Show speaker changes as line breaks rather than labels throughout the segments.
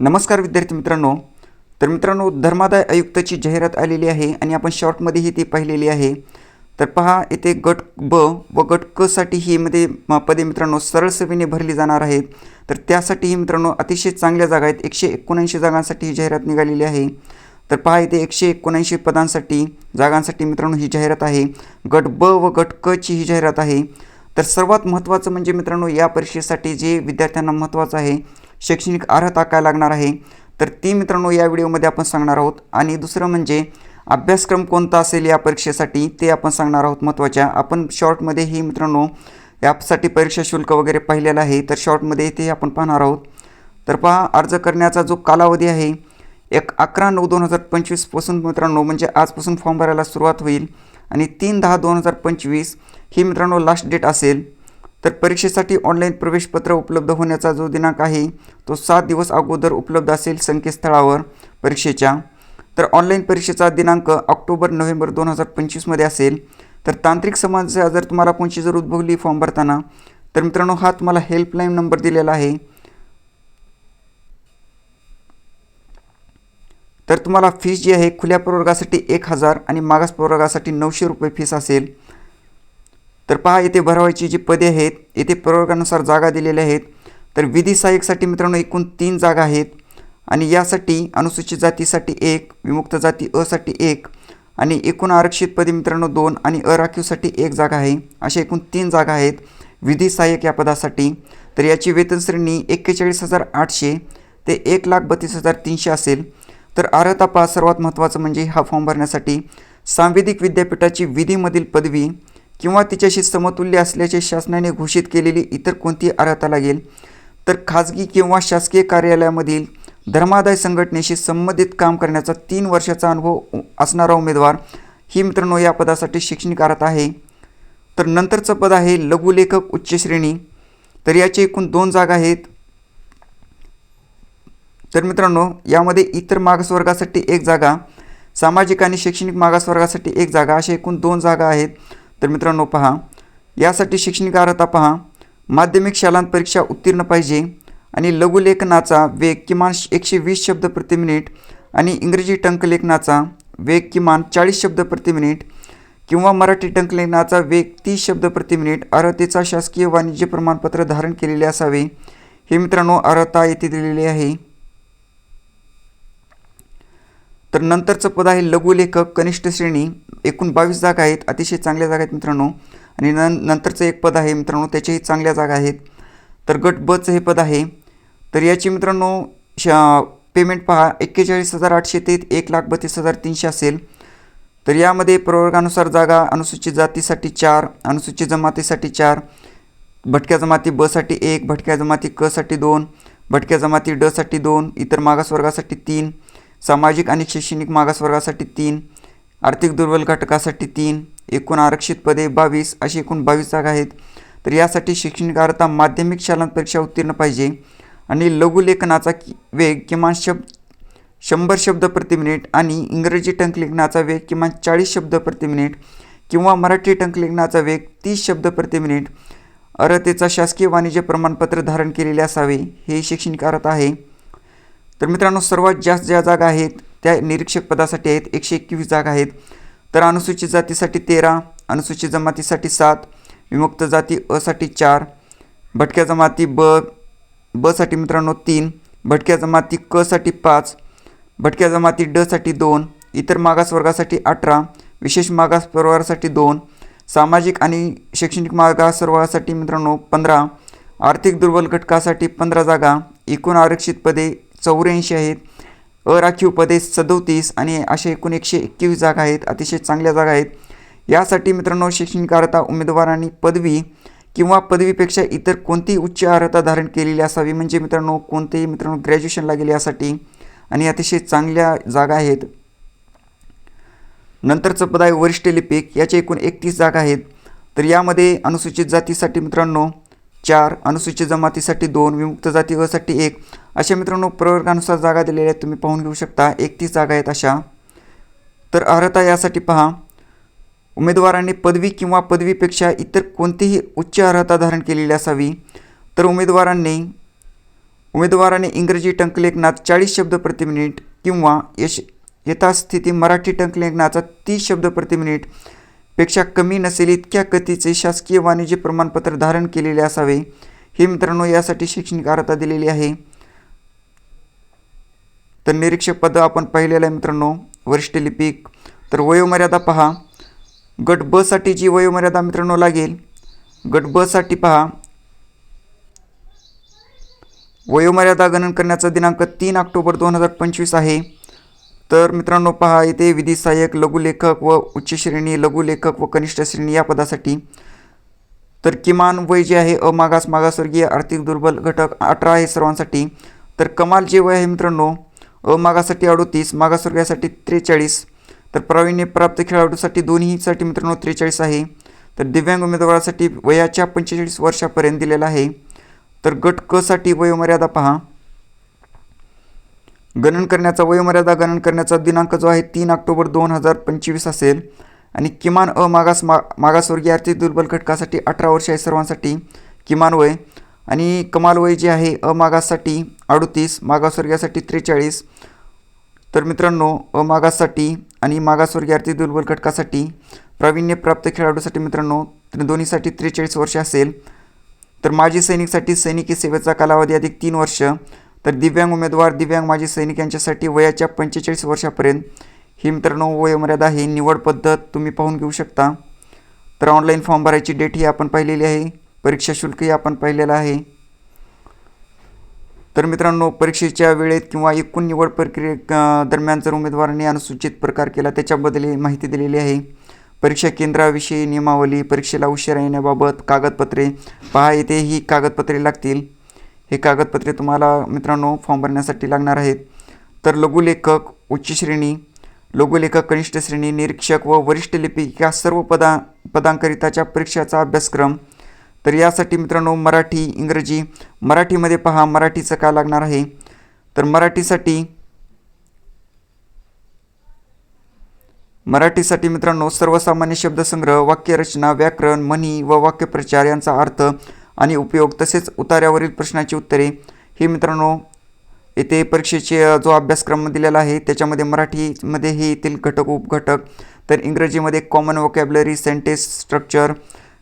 नमस्कार विद्यार्थी मित्रांनो. तर मित्रांनो धर्मादाय आयुक्ताची जाहिरात आलेली आहे आणि आपण शॉर्टमध्येही ती पाहिलेली आहे. तर पहा येथे गट ब व गट क साठी ही मध्ये पदे मित्रांनो सरळ सेवेने भरली जाणार आहेत. तर त्यासाठीही मित्रांनो अतिशय चांगल्या जागा आहेत. एकशे एकोणऐंशी जागांसाठी ही जाहिरात निघालेली आहे. तर पहा इथे एकशे एकोणऐंशी पदांसाठी जागांसाठी मित्रांनो ही जाहिरात आहे. गट ब व गट क ची ही जाहिरात आहे. तर सर्वात महत्त्वाचं म्हणजे मित्रांनो या परीक्षेसाठी जे विद्यार्थ्यांना महत्त्वाचं आहे शैक्षणिक अर्हता काय लागणार आहे? तर ती मित्रांनो या व्हिडिओमध्ये आपण सांगणार आहोत. आणि दुसरं म्हणजे अभ्यासक्रम कोणता असेल या परीक्षेसाठी ते आपण सांगणार आहोत महत्त्वाच्या. आपण शॉर्टमध्ये ही मित्रांनो यासाठी परीक्षा शुल्क वगैरे पाहिलेलं आहे तर शॉर्टमध्ये ते आपण पाहणार आहोत. तर पहा अर्ज करण्याचा जो कालावधी आहे एक अकरा नऊ दोन हजार पंचवीसपासून मित्रांनो म्हणजे आजपासून फॉर्म भरायला सुरुवात होईल. आणि तीन दहा दोन हजार पंचवीस ही मित्रांनो लास्ट डेट असेल. तर परीक्षेसाठी ऑनलाईन प्रवेशपत्र उपलब्ध होण्याचा जो दिनांक आहे तो सात दिवस अगोदर उपलब्ध असेल संकेतस्थळावर परीक्षेच्या. तर ऑनलाईन परीक्षेचा दिनांक ऑक्टोबर नोव्हेंबर दोन हजार पंचवीसमध्ये असेल. तर तांत्रिक समस्या जर तुम्हाला कोणची जर उद्भवली फॉर्म भरताना तर मित्रांनो हा तुम्हाला हेल्पलाईन नंबर दिलेला आहे. तर तुम्हाला फीस जी आहे खुल्या प्रवर्गासाठी एक हजार आणि मागास प्रवर्गासाठी नऊशे रुपये फीस असेल. तर पहा येथे भरवायची जी पदे आहेत येथे प्रवर्गानुसार जागा दिलेल्या आहेत. तर विधी सहाय्यकसाठी मित्रांनो एकूण तीन जागा आहेत. आणि यासाठी अनुसूचित जातीसाठी एक विमुक्त जाती असाठी एक आणि एकूण आरक्षित पदे मित्रांनो दोन आणि अराखीवसाठी एक जागा आहे. अशा एकूण तीन जागा आहेत विधी सहाय्यक या पदासाठी. तर याची वेतन श्रेणी एक्केचाळीस हजार आठशे ते एक लाख बत्तीस हजार तीनशे असेल. तर अर्हता पहा सर्वात महत्त्वाचं म्हणजे हा फॉर्म भरण्यासाठी. सांवेदिक विद्यापीठाची विधीमधील पदवी किंवा तिच्याशी समतुल्य असल्याचे शासनाने घोषित केलेली इतर कोणती अर्हता लागेल तर खाजगी किंवा शासकीय कार्यालयामधील धर्मादाय संघटनेशी संबंधित काम करण्याचा तीन वर्षाचा अनुभव असणारा उमेदवार ही मित्रांनो या पदासाठी शैक्षणिक अर्हता आहे. तर नंतरचं पद आहे लघुलेखक उच्च श्रेणी. तर याचे एकूण दोन जागा आहेत. तर मित्रांनो यामध्ये इतर मागासवर्गासाठी एक जागा सामाजिक आणि शैक्षणिक मागासवर्गासाठी एक जागा अशा एकूण दोन जागा आहेत. तर मित्रांनो पहा यासाठी शैक्षणिक अर्हता पहा. माध्यमिक शालांत परीक्षा उत्तीर्ण पाहिजे आणि लघुलेखनाचा वेग किमान एकशे वीस शब्द प्रति मिनिट आणि इंग्रजी टंकलेखनाचा वेग किमान चाळीस शब्द प्रति मिनिट किंवा मराठी टंकलेखनाचा वेग तीस शब्द प्रति मिनिट अर्हतेचा शासकीय वाणिज्य प्रमाणपत्र धारण केलेले असावे. हे मित्रांनो अर्हता येथे दिलेली आहे. तर नंतरचं पद आहे लघुलेखक कनिष्ठ श्रेणी. एकूण बावीस जागा आहेत अतिशय चांगल्या जागा आहेत मित्रांनो. आणि नं नंतरचं एक पद आहे मित्रांनो त्याच्याही चांगल्या जागा आहेत. तर गट बचं हे पद आहे. तर याची मित्रांनो श पेमेंट पहा एक्केचाळीस हजार आठशे ते एक लाख बत्तीस हजार तीनशे असेल. तर यामध्ये प्रवर्गानुसार जागा अनुसूचित जातीसाठी चार अनुसूचित जमातीसाठी चार भटक्या जमाती बसाठी एक भटक्या जमाती कसाठी दोन भटक्या जमाती डसाठी दोन इतर मागासवर्गासाठी तीन सामाजिक आणि शैक्षणिक मागासवर्गासाठी तीन आर्थिक दुर्बल घटकासाठी तीन एकूण आरक्षित पदे बावीस अशी एकूण बावीस जागा आहेत. तर यासाठी शैक्षणिक अर्हता माध्यमिक शालांत परीक्षा उत्तीर्ण पाहिजे आणि लघुलेखनाचा कि वेग किमान शब्द शंभर शब्द प्रति मिनिट आणि इंग्रजी टंकलेखनाचा वेग किमान चाळीस शब्द प्रति मिनिट किंवा मराठी टंकलेखनाचा वेग तीस शब्द प्रति मिनिट. अर्हतेचा शासकीय वाणिज्य प्रमाणपत्र धारण केलेले असावे हे शैक्षणिक अर्हता आहे. तर मित्रांनो सर्वात जास्त ज्या जागा आहेत त्या निरीक्षक पदासाठी आहेत. एकशे एकवीस जागा आहेत. तर अनुसूचित जातीसाठी तेरा अनुसूचित जमातीसाठी सात विमुक्त जाती असाठी चार भटक्या जमाती ब बसाठी मित्रांनो तीन भटक्या जमाती क साठी पाच भटक्या जमाती ड साठी दोन इतर मागासवर्गासाठी अठरा विशेष मागास प्रवर्गासाठी दोन सामाजिक आणि शैक्षणिक मागासवर्गासाठी मित्रांनो पंधरा आर्थिक दुर्बल घटकासाठी पंधरा जागा एकूण आरक्षित पदे चौऱ्याऐंशी आहेत. अराखीव पदे सदोतीस आणि असे एकूण एकशे एकवीस जागा आहेत अतिशय चांगल्या जागा आहेत. यासाठी मित्रांनो शैक्षणिक अर्हता उमेदवारांनी पदवी किंवा पदवीपेक्षा इतर कोणतीही उच्च अर्हता धारण केलेली असावी. म्हणजे मित्रांनो कोणतेही मित्रांनो ग्रॅज्युएशन लागेल यासाठी आणि अतिशय चांगल्या जागा आहेत. नंतरचं पद आहे वरिष्ठ लिपिक. याचे एकूण एकतीस जागा आहेत. तर यामध्ये अनुसूचित जातीसाठी मित्रांनो चार अनुसूचित जमातीसाठी दोन विमुक्त जाती असाठी एक. अशा मित्रांनो प्रवर्गानुसार जागा दिलेल्या आहेत तुम्ही पाहून घेऊ शकता. एकतीस जागा आहेत अशा. तर अर्हता यासाठी पहा. उमेदवारांनी पदवी किंवा पदवीपेक्षा इतर कोणतीही उच्च अर्हता धारण केलेली असावी. तर उमेदवारांनी उमेदवाराने इंग्रजी टंकलेखनात चाळीस शब्द प्रति मिनिट किंवा यश यथास्थिती मराठी टंकलेखनाचा तीस शब्द प्रति मिनिट पेक्षा कमी नसेल इतक्या गतीचे शासकीय वाणिज्य प्रमाणपत्र धारण केलेले असावे. हे मित्रांनो यासाठी शैक्षणिक अर्हता दिलेली आहे. तर निरीक्षक पद आपण पाहिलेलं आहे मित्रांनो वरिष्ठ लिपिक. तर वयोमर्यादा पहा. गट बसाठी जी वयोमर्यादा मित्रांनो लागेल गट बसाठी पहा. वयोमर्यादा गणन करण्याचा दिनांक तीन ऑक्टोबर दोन हजार पंचवीस आहे. तर मित्रांनो पहा येथे विधी सहाय्यक लघुलेखक व उच्च श्रेणी लघुलेखक व कनिष्ठ श्रेणी या पदासाठी तर किमान वय जे आहे अमागास मागासवर्गीय आर्थिक दुर्बल घटक अठरा आहे सर्वांसाठी. तर कमाल जे वय आहे मित्रांनो अमागासाठी अडोतीस मागासवर्गीयासाठी त्रेचाळीस. तर प्रावीण्य प्राप्त खेळाडूसाठी दोन्हीसाठी मित्रांनो त्रेचाळीस आहे. तर दिव्यांग उमेदवारासाठी वयाच्या पंचेचाळीस वर्षापर्यंत दिलेला आहे. तर गट कसाठी वयोमर्यादा पहा. गणन करण्याचा वयोमर्यादा गणन करण्याचा दिनांक जो आहे तीन ऑक्टोबर दोन हजार पंचवीस असेल. आणि किमान अमागास मा मागासवर्गीय आर्थिक दुर्बल घटकासाठी अठरा वर्ष आहे सर्वांसाठी. किमान वय. आणि कमाल वय जे आहे अमागाससाठी अडतीस मागासवर्गीयासाठी त्रेचाळीस. तर मित्रांनो अमागाससाठी आणि मागासवर्गीय आर्थिक दुर्बल घटकासाठी प्रावीण्यप्राप्त खेळाडूसाठी मित्रांनो तर दोन्हीसाठी त्रेचाळीस वर्ष असेल. तर माजी सैनिकसाठी सैनिकी सेवेचा कालावधी अधिक तीन वर्ष. तर दिव्यांग उमेदवार दिव्यांग माजी सैनिक यांच्यासाठी वयाच्या पंचेचाळीस वर्षापर्यंत ही मित्रांनो वयोमर्यादा ही निवड पद्धत तुम्ही पाहून घेऊ शकता. तर ऑनलाईन फॉर्म भरायची डेट ही आपण पाहिलेली आहे. परीक्षा शुल्कही आपण पाहिलेलं आहे. तर मित्रांनो परीक्षेच्या वेळेत किंवा एकूण निवड प्रक्रिये दरम्यान जर उमेदवारांनी अनुसूचित प्रकार केला त्याच्याबद्दल माहिती दिलेली आहे. परीक्षा केंद्राविषयी नियमावली परीक्षेला उशिरा येण्याबाबत कागदपत्रे पहा येथे ही कागदपत्रे लागतील. हे कागदपत्रे तुम्हाला मित्रांनो फॉर्म भरण्यासाठी लागणार आहेत. तर लघुलेखक उच्च श्रेणी लघुलेखक कनिष्ठ श्रेणी निरीक्षक व वरिष्ठ लिपिक या सर्व पदा पदांकरिताच्या परीक्षाचा अभ्यासक्रम. तर यासाठी मित्रांनो मराठी इंग्रजी मराठीमध्ये पहा मराठीचं काय लागणार आहे? तर मराठीसाठी मराठीसाठी मित्रांनो सर्वसामान्य शब्दसंग्रह वाक्यरचना व्याकरण म्हणी व वाक्यप्रचार यांचा अर्थ आणि उपयोग तसेच उतार्यावरील प्रश्नाची उत्तरे. ही मित्रांनो येथे परीक्षेचे जो अभ्यासक्रम दिलेला आहे त्याच्यामध्ये मराठीमध्ये हे येथील घटक उपघटक तर इंग्रजीमध्ये common vocabulary sentence structure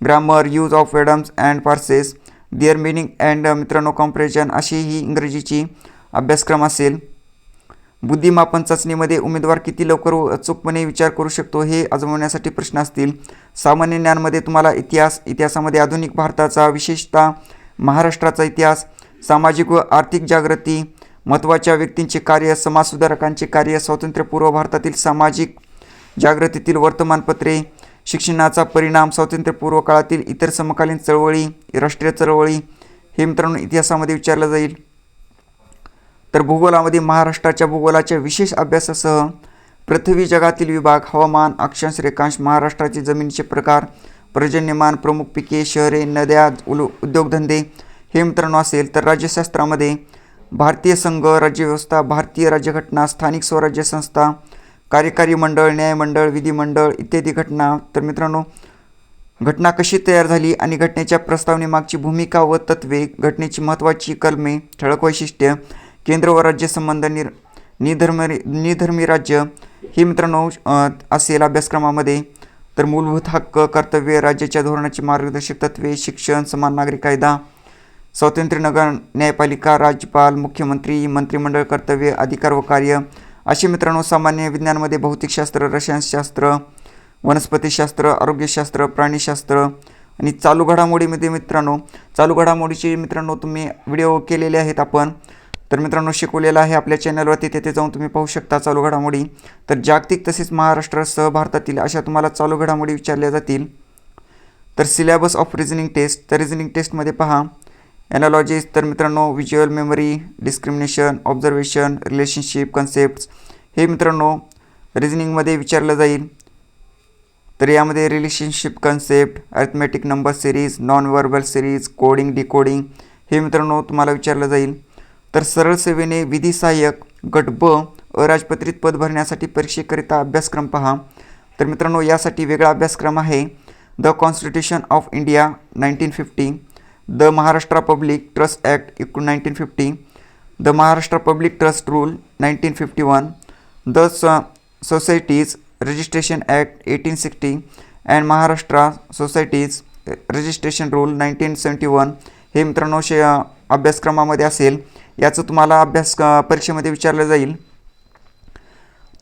grammar use of idioms and phrases their meaning and मित्रांनो कॉम्प्रेशन अशी ही इंग्रजीची अभ्यासक्रम असेल. बुद्धिमापन चाचणीमध्ये उमेदवार किती लवकर व अचूकपणे विचार करू शकतो हे आजमावण्यासाठी प्रश्न असतील. सामान्य ज्ञानमध्ये तुम्हाला इतिहास इतिहासामध्ये आधुनिक भारताचा विशेषतः महाराष्ट्राचा इतिहास सामाजिक व आर्थिक जागृती महत्त्वाच्या व्यक्तींचे कार्य समाजसुधारकांचे कार्य स्वातंत्र्यपूर्व भारतातील सामाजिक जागृतीतील वर्तमानपत्रे शिक्षणाचा परिणाम स्वातंत्र्यपूर्व काळातील इतर समकालीन चळवळी राष्ट्रीय चळवळी हे मित्रांनो इतिहासामध्ये विचारलं जाईल. तर भूगोलामध्ये महाराष्ट्राच्या भूगोलाच्या विशेष अभ्यासासह पृथ्वी जगातील विभाग हवामान अक्षांश रेखांश महाराष्ट्राचे जमिनीचे प्रकार पर्जन्यमान प्रमुख पिके शहरे नद्या उल उद्योगधंदे हे मित्रांनो असेल तर राज्यशास्त्रामध्ये भारतीय संघ राज्यव्यवस्था भारतीय राज्यघटना स्थानिक स्वराज्य संस्था कार्यकारी मंडळ न्यायमंडळ विधिमंडळ इत्यादी घटना. तर मित्रांनो घटना कशी तयार झाली आणि घटनेच्या प्रस्तावनेमागची भूमिका व तत्वे घटनेची महत्त्वाची कलमे ठळक वैशिष्ट्य केंद्र व राज्य संबंध निर निधर्मी निधर्मी राज्य. हे मित्रांनो असेल अभ्यासक्रमामध्ये. तर मूलभूत हक्क कर्तव्य राज्याच्या धोरणाची मार्गदर्शक तत्वे शिक्षण समान नागरिक कायदा स्वातंत्र्य नगर न्यायपालिका राज्यपाल मुख्यमंत्री मंत्रिमंडळ कर्तव्य अधिकार व कार्य. असे मित्रांनो सामान्य विज्ञानमध्ये भौतिकशास्त्र रसायनशास्त्र वनस्पतीशास्त्र आरोग्यशास्त्र प्राणीशास्त्र आणि चालू घडामोडीमध्ये मित्रांनो चालू घडामोडीचे मित्रांनो तुम्ही व्हिडिओ केलेले आहेत आपण. तर मित्रांनो शिकवलेलं आहे आपल्या चॅनलवरती तिथे जाऊन तुम्ही पाहू शकता चालू घडामोडी. तर जागतिक तसेच महाराष्ट्रासह भारतातील अशा तुम्हाला चालू घडामोडी विचारल्या जातील. तर सिलेबस ऑफ रिझनिंग टेस्ट तर रिझनिंग टेस्टमध्ये पहा. ॲनालॉजीज तर मित्रांनो visual memory discrimination observation relationship concept हे मित्रांनो रिझनिंगमध्ये विचारलं जाईल. तर यामध्ये relationship concept arithmetic number series non verbal series coding decoding हे मित्रांनो तुम्हाला विचारलं जाईल. तर सरळ सेवेने विधी सहाय्यक गट ब अराजपत्रित पद भरण्यासाठी परीक्षेकरिता अभ्यासक्रम पहा. तर मित्रांनो यासाठी वेगळा अभ्यासक्रम आहे. The constitution of India nineteen fifty. The Maharashtra public trust act एकूण nineteen fifty. The Maharashtra public trust rule nineteen fifty one. The स societies registration act eighteen sixty. And Maharashtra societies registration rule nineteen seventy one. हे मित्रांनो शे अभ्यासक्रमामध्ये असेल. याचं तुम्हाला अभ्यास परीक्षेमध्ये विचारलं जाईल.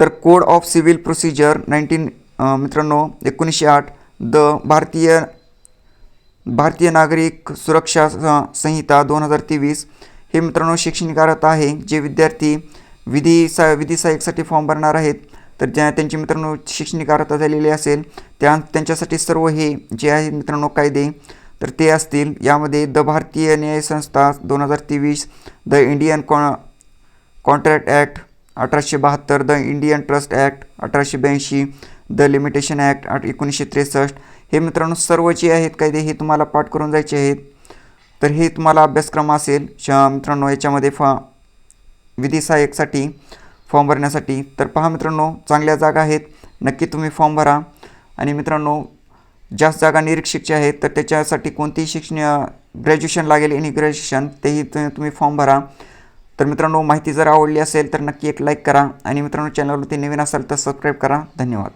तर code of civil procedure nineteen मित्रांनो एकोणीसशे आठ द भारतीय भारतीय नागरिक सुरक्षा संहिता दोन हजार तेवीस. हे मित्रांनो शैक्षणिक अर्हता आहे जे विद्यार्थी विधी सा विधी सहाय्यकसाठी फॉर्म भरणार आहेत. तर ज्या त्यांची मित्रांनो शैक्षणिक अर्हता झालेली असेल त्या त्यांच्यासाठी सर्व हे जे आहेत मित्रांनो कायदे तर ते असतील. यामध्ये द भारतीय न्याय संस्था दोन हजार तेवीस the Indian con contract act अठराशे बहात्तर द इंडियन ट्रस्ट ॲक्ट अठराशे ब्याऐंशी द लिमिटेशन ॲक्ट आठ एकोणीसशे त्रेसष्ट. हे मित्रांनो सर्व जे आहेत कायदे हे तुम्हाला पाठ करून जायचे आहेत. तर हे तुम्हाला अभ्यासक्रम असेल. श मित्रांनो याच्यामध्ये फा विधी सहाय्यकसाठी फॉर्म भरण्यासाठी. तर पहा मित्रांनो चांगल्या जागा आहेत. नक्की तुम्ही फॉर्म भरा. आणि मित्रांनो जास्त जागा निरीक्षकच्या आहेत तर त्याच्यासाठी कोणतेही शिक्षण ग्रॅज्युएशन लागेल एनी ग्रॅज्युएशन तेही तुम्ही फॉर्म भरा. तर मित्रांनो माहिती जर आवडली असेल तर नक्की एक लाईक करा. आणि मित्रांनो चॅनलवरती नवीन असाल तर सबस्क्राईब करा. धन्यवाद.